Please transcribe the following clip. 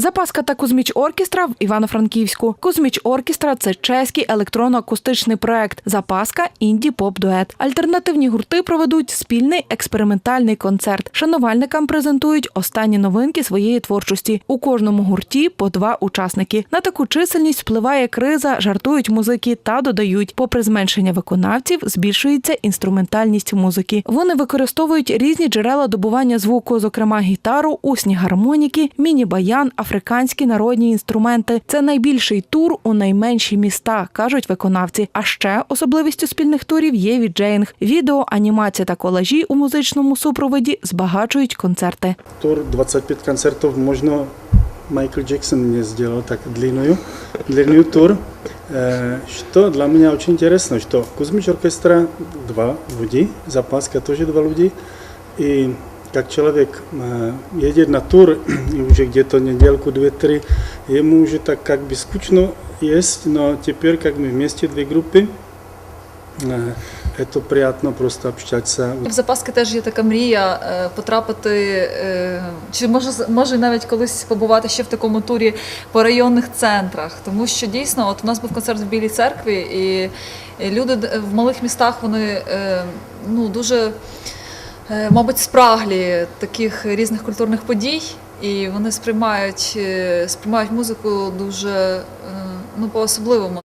Запаска та Кузьміч Оркестра в Івано-Франківську. Кузьміч Оркестра це чеський електронно-акустичний проект. Запаска інді поп дует. Альтернативні гурти проведуть спільний експериментальний концерт. Шанувальникам презентують останні новинки своєї творчості. У кожному гурті по два учасники. На таку чисельність впливає криза, жартують музики та додають. Попри зменшення виконавців, збільшується інструментальність музики. Вони використовують різні джерела добування звуку, зокрема гітару, усні гармоніки, міні-баян, африканські народні інструменти. Це найбільший тур у найменші міста, кажуть виконавці. А ще особливістю спільних турів є віджеїнг. Відео, анімація та колажі у музичному супроводі збагачують концерти. Тур 25 концертов, можно Майкл Джексон мне сделал так длинную, длинную тур. Э, Что для меня очень интересно, что Кузьмич оркестра два люди, Запаска тоже два люди. И как человек э, едет на тур и уже где-то недельку, две-три, ему уже так как бы скучно есть, но теперь как мы вместе две группы, э, это приятно просто общаться. В запаски теж є така мрія е, потрапити, е, чи може може навіть колись побувати ще в такому турі по районних центрах, тому що дійсно, от у нас був концерт в Білій церкві, і, і люди д- в малих містах вони е, ну дуже, е, мабуть, спраглі таких різних культурних подій, і вони сприймають, е, сприймають музику дуже е, ну по-особливому.